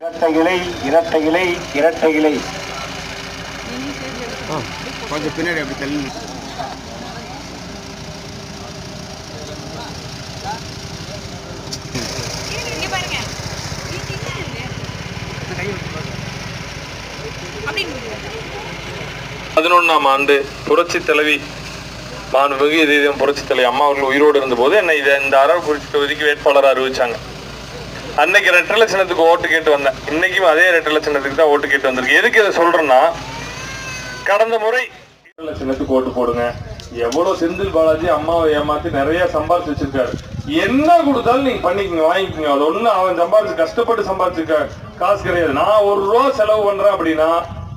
இரட்டை இலை இரட்டை இலை இரட்டை இலை கொஞ்சம் பின்னாடி அப்படி தள்ளி பதினொன்றாம் ஆண்டு புரட்சி தலைவி மாண்புமிகு இதயம் புரட்சி தலைவி அம்மா அவர்கள் உயிரோடு இருந்தபோது என்னை இதை இந்த அரவக்குறிச்சி தொகுதிக்கு வேட்பாளராக அறிவிச்சாங்க. அன்னைக்கு ரெட்டரை லட்சணத்துக்கு ஓட்டு கேட்டு வந்தேன். இன்னைக்கும் அதே ரெட்டரை லட்சணத்துக்கு தான் ஓட்டு கேட்டு வந்திருக்கு. எதுக்கு இதை சொல்றேன்னா கடந்த முறை லட்சணத்துக்கு ஓட்டு போடுங்க. எவ்வளவு செந்தில் பாலாஜி அம்மாவை ஏமாத்தி நிறைய சம்பாதிச்சு வச்சிருக்காரு என்ன கொடுத்தாலும் நீங்க பண்ணிக்கங்க வாங்கிக்கோங்க. அது ஒண்ணு அவன் சம்பாதிச்சு கஷ்டப்பட்டு சம்பாதிச்சிருக்க காசு கிடையாது. நான் ஒரு ரூபா செலவு பண்றேன் அப்படின்னா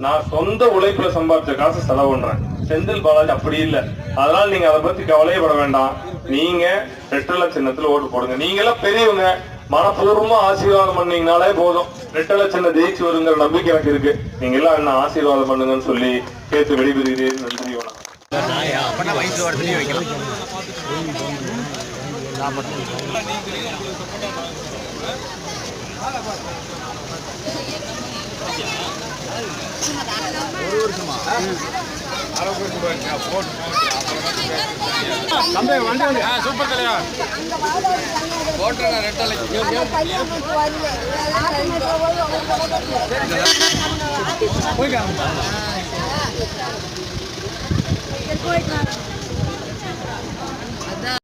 நான் சொந்த உழைப்புல சம்பாதிச்ச காசு செலவு பண்றேன். செந்தில் பாலாஜி அப்படி இல்ல. அதனால நீங்க அதை பத்தி கவலையே பட வேண்டாம். நீங்க ரெட்டல சின்னத்துல ஓட்டு போடுங்க. நீங்க எல்லாம் பெரியவங்க. மனப்பூர்வமா ஆசீர்வாதம் பண்ணீங்கனாலே போதும். ரெட்ட சின்ன ஜெயிச்சு வருங்கிற நம்பிக்கை எனக்கு இருக்கு. நீங்க எல்லாம் என்ன ஆசீர்வாதம் பண்ணுங்கன்னு சொல்லி கேட்டு வெளிப்படுகிறேன் நன்றி வணக்கம். வருஷமா வயிற்று வரத்துலயே வைக்கலாம் தம்பி வண்டி வந்து